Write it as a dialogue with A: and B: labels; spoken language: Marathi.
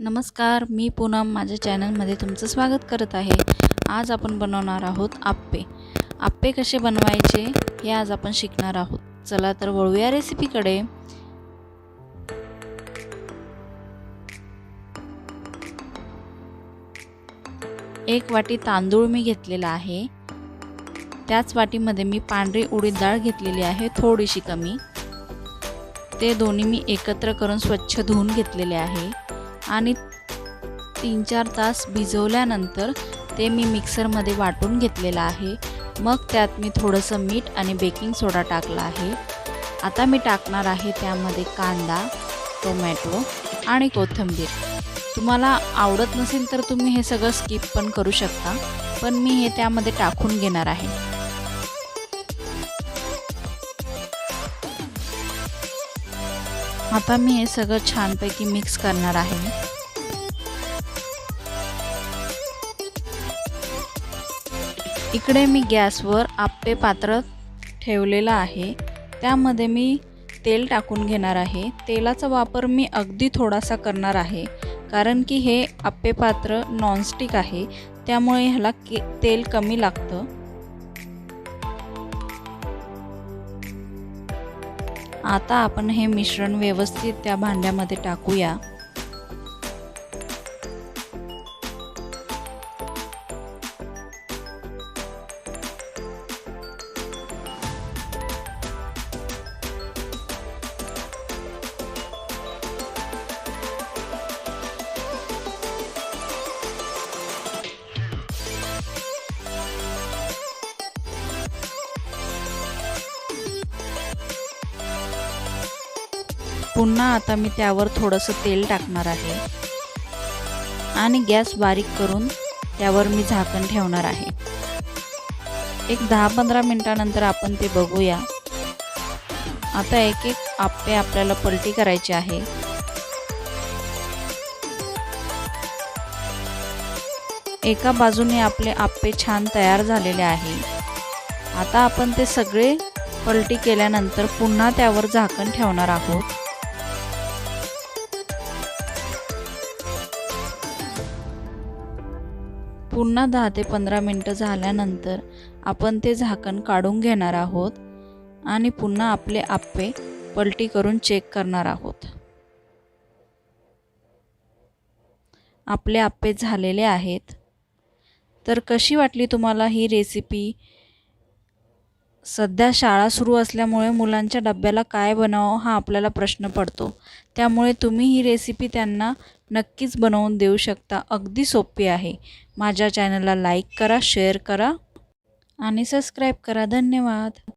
A: नमस्कार मी पूनम. माझ्या चॅनलमध्ये तुमचं स्वागत करत आहे. आज आपण बनवणार आहोत आप्पे. आप्पे कसे बनवायचे हे आज आपण शिकणार आहोत. चला तर वळूया रेसिपीकडे. एक वाटी तांदूळ मी घेतलेला आहे. त्याच वाटीमध्ये मी पांढरी उडीद डाळ घेतलेली आहे थोडीशी कमी. ते दोन्ही मी एकत्र करून स्वच्छ धुवून घेतलेले आहे. आणि तीन चार तास भिजवल्यानंतर ते मी मिक्सरमध्ये वाटून घेतलेलं आहे. मग त्यात मी थोडंसं मीठ आणि बेकिंग सोडा टाकला आहे. आता मी टाकणार आहे त्यामध्ये कांदा टोमॅटो आणि कोथिंबीर. तुम्हाला आवडत नसेल तर तुम्ही हे सगळं स्किप पण करू शकता पण मी हे त्यामध्ये टाकून घेणार आहे. आता मी हे सगळं छानपैकी मिक्स करणार आहे. इकडे मी गॅसवर आपे पात्र ठेवलेलं आहे. त्यामध्ये मी तेल टाकून घेणार आहे. तेलाचा वापर मी अगदी थोडासा करणार आहे. कारण की हे आपे पात्र नॉनस्टिक आहे. त्यामुळे ह्याला के तेल कमी लागतं. आता आपण हे मिश्रण व्यवस्थित त्या भांड्यामध्ये टाकूया. पुन्हा आता मी त्यावर थोडंसं तेल टाकणार आहे. आणि गॅस बारीक करून त्यावर मी झाकण ठेवणार आहे. एक दहा पंधरा मिनटानंतर आपण ते बघूया. आता एक एक आप्पे आपल्याला पलटी करायचे आहे. एका बाजूने आपले आप्पे छान तयार झालेले आहे. आता आपण ते सगळे पलटी केल्यानंतर पुन्हा त्यावर झाकण ठेवणार आहोत. पुन्हा दहा ते पंधरा मिनटं झाल्यानंतर आपण ते झाकण काढून घेणार आहोत आणि पुन्हा आपले आप्पे पलटी करून चेक करणार आहोत. आपले आप्पे झालेले आहेत. तर कशी वाटली तुम्हाला ही रेसिपी सध्या शाळा सुरू असल्यामुळे मुलांच्या डब्याला काय बनावं हा आपल्याला प्रश्न पडतो. त्यामुळे तुम्ही ही रेसिपी त्यांना नक्कीच बनवून देऊ शकता. अगदी सोपी आहे. माझ्या चॅनलला लाईक करा शेअर करा आणि सबस्क्राईब करा. धन्यवाद.